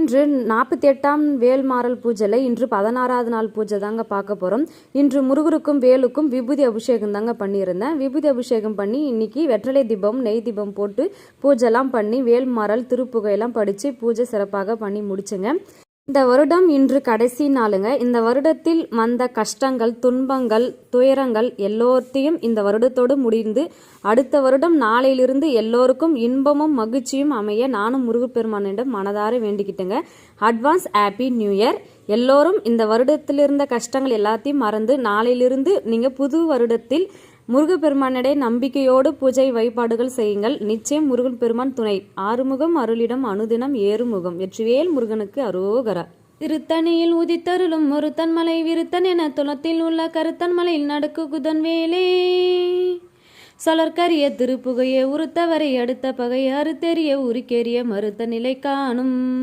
இன்று நாற்பத்தி எட்டாம் வேல்மாறல் பூஜையில் இன்று பதினாறாவது நாள் பூஜை தாங்க பார்க்க போகிறோம் இன்று முருகருக்கும் வேலுக்கும் விபூதி அபிஷேகம் தாங்க பண்ணியிருந்தேன். விபூதி அபிஷேகம் பண்ணி இன்னைக்கு வெற்றலை தீபம் நெய் தீபம் போட்டு பூஜைலாம் பண்ணி வேல்மாறல் திருப்புகையெல்லாம் படித்து பூஜை சிறப்பாக பண்ணி முடிச்சுங்க. இந்த வருடம் இன்று கடைசி நாளுங்க. இந்த வருடத்தில் வந்த கஷ்டங்கள் துன்பங்கள் துயரங்கள் எல்லோர்த்தையும் இந்த வருடத்தோடு முடிந்து அடுத்த வருடம் நாளையிலிருந்து எல்லோருக்கும் இன்பமும் மகிழ்ச்சியும் அமைய நானும் முருகப்பெருமானிடம் மனதார வேண்டிக்கிட்டேங்க. அட்வான்ஸ் ஹாப்பி நியூ இயர் எல்லோரும் இந்த வருடத்தில் இருந்த கஷ்டங்கள் எல்லாத்தையும் மறந்து நாளையிலிருந்து நீங்கள் புது வருடத்தில் முருகப்பெருமானிடை நம்பிக்கையோடு பூஜை வழிபாடுகள் செய்யுங்கள். நிச்சயம் முருகன் பெருமான் துணை. ஆறுமுகம் அருளிடம் அனுதினம் ஏறுமுகம். வெற்றிவேல் முருகனுக்கு அரோகரா. திருத்தணியில் உதித்தருளும் ஒருத்தன் மலை விருத்தன் என துளத்தில் உள்ள கருத்தன் மலையில் நடக்கு குதன் வேலே சலர்கரிய திருப்புகையே உருத்தவரை அடுத்த பகை அறுத்தெறிய உருக்கேறிய மறுத்த நிலை காணும்.